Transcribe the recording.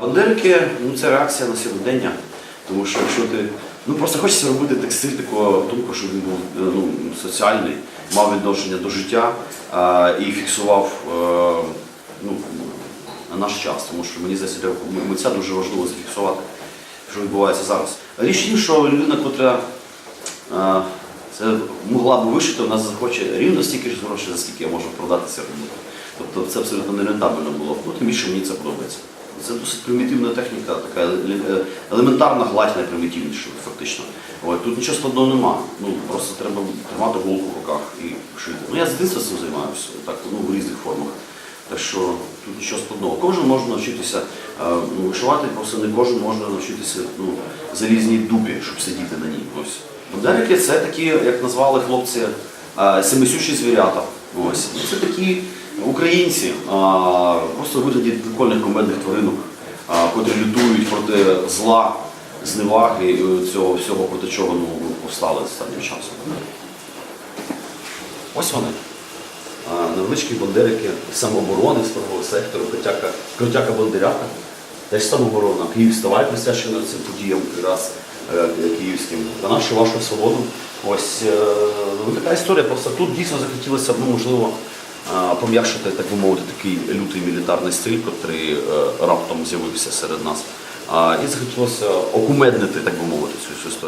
Бандерики, ну це реакція на сьогодення. Тому що якщо ти. Ну просто хочеться робити текстиль такого тонко, щоб він був е, ну, соціальний, мав відношення до життя е, і фіксував е, ну, на наш час. Тому що мені здається, для митця дуже важливо зафіксувати, що відбувається зараз. Річ тім, що людина, котра е, це могла б вишити, вона захоче рівно стільки ж грошей, за скільки я можу продати цю роботу. Тобто це абсолютно нерентабельно було. Ну, тим більше мені це подобається. Це досить примітивна техніка, така еле- елементарна гладь найпримітивніша, фактично. От, тут нічого складного нема. Ну, просто треба тримати голку в руках і шити. Ну, я з дитинства цим займаюся, так, ну, в різних формах. Так що тут нічого складного. Кожен може навчитися е, ну, вишивати, просто не кожен може навчитися ну, залізній дубі, щоб сидіти на ній. Ось. Це такі, як назвали хлопці, е, семисючі звірята. Ось. Це такі українці, просто вигляді прикольних комедних тваринок, котрі лютують проти зла, зневаги і цього всього, проти чого ну, повстали останнім часом. Ось вони. Невеличкі бандерики самооборони з правого сектору, кротяка, бандеряка. Теж самооборона. Київ вставай присвячена цим подіям якраз е, київським. За нашу вашу свободу. Ось е, ну, така історія. Просто тут дійсно захотілося, ну, можливо, е, пом'якшити, так би мовити, такий лютий мілітарний стиль, який раптом з'явився серед нас. І захотілося окумеднити, так би мовити, цю всю історію.